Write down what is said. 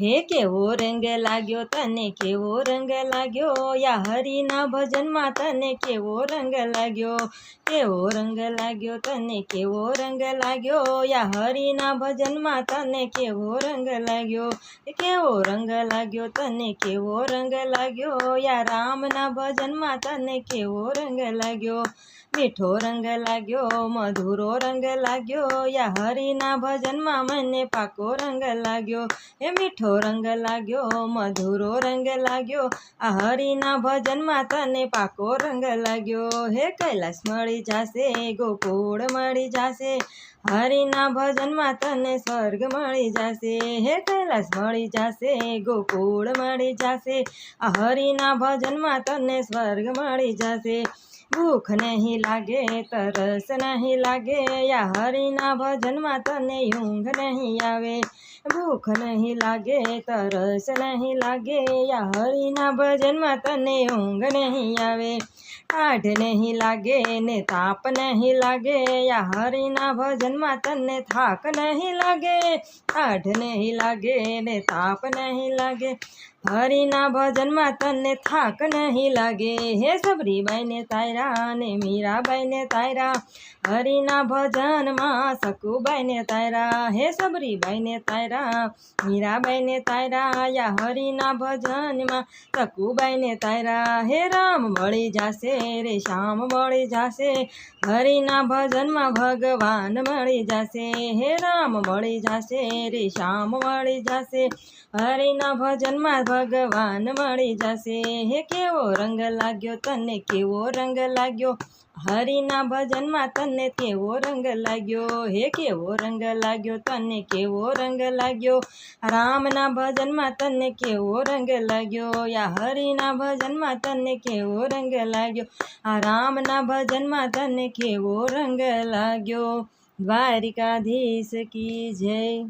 હે કેવો રંગ લાગ્યો તને કેવો રંગ લાગ્યો યા હરિના ભજનમાં તને કેવો રંગ લાગ્યો કેવો રંગ લાગ્યો તને કેવો રંગ લાગ્યો યા હરિના ભજનમાં તને કેવો રંગ લાગ્યો કેવો રંગ લાગ્યો તને કેવો રંગ લાગ્યો યા રામના ભજનમાં તને કેવો રંગ લાગ્યો મીઠો રંગ લાગ્યો મધુરો રંગ લાગ્યો યા હરિના ભજનમાં મને પાકો રંગ લાગ્યો એ મીઠો રંગ લાગ્યો મધુરો રંગ લાગ્યો આ હરિના ભજનમાં તને પાકો રંગ લાગ્યો હે કૈલાસ મળી જશે ગોકુળ મળી જશે હરિના ભજનમાં તને સ્વર્ગ મળી જશે હે કૈલાસ મળી જશે ગોકુળ મળી જશે આ હરિના ભજનમાં તને સ્વર્ગ મળી જશે ભૂખ નહીં લાગે તરસ નહીં લાગે યા હરિના ભજનમાં તને ઊંઘ નહીં આવે ભૂખ નહીં લાગે તરસ નહીં લાગે યા હરિના ભજનમાં તને ઊંઘ નહીં આવે. કાઢ નહીં લાગે ને તાપ નહીં લાગે યા હરિના ભજનમાં તને થાક નહીં લાગે. કાઢ નહીં લાગે ને તાપ નહીં લાગે. હરિના ભજનમાં તને થાક નહીં લાગે હે સબરીબાઈને તાયરા ને મીરાબાઈને તાયરા હરિના ભજનમાં સકુબાઈને તાયરા હે સબરીબાઈને તાયરા મીરાબાઈને તાયરા યા હરિના ભજનમાં સકુબાઈને તાયરા હે રામ મળી જશે રે શ્યામ મળી જશે હરિના ભજનમાં ભગવાન મળી જશે હે રામ મળી જશે રે શ્યામ મળી જશે હરિના ભજનમાં ભગવાન મળી જશે. હે, કેવો રંગ લાગ્યો તને, કેવો રંગ લાગ્યો? હરિના ભજનમાં તને કેવો રંગ લાગ્યો? હે, કેવો રંગ લાગ્યો તને, કેવો રંગ લાગ્યો? રામના ભજનમાં તને કેવો રંગ લાગ્યો? યા હરિના ભજનમાં તને કેવો રંગ લાગ્યો? આ રામના ભજનમાં તને કેવો રંગ લાગ્યો? દ્વારિકાધીશ કી જય.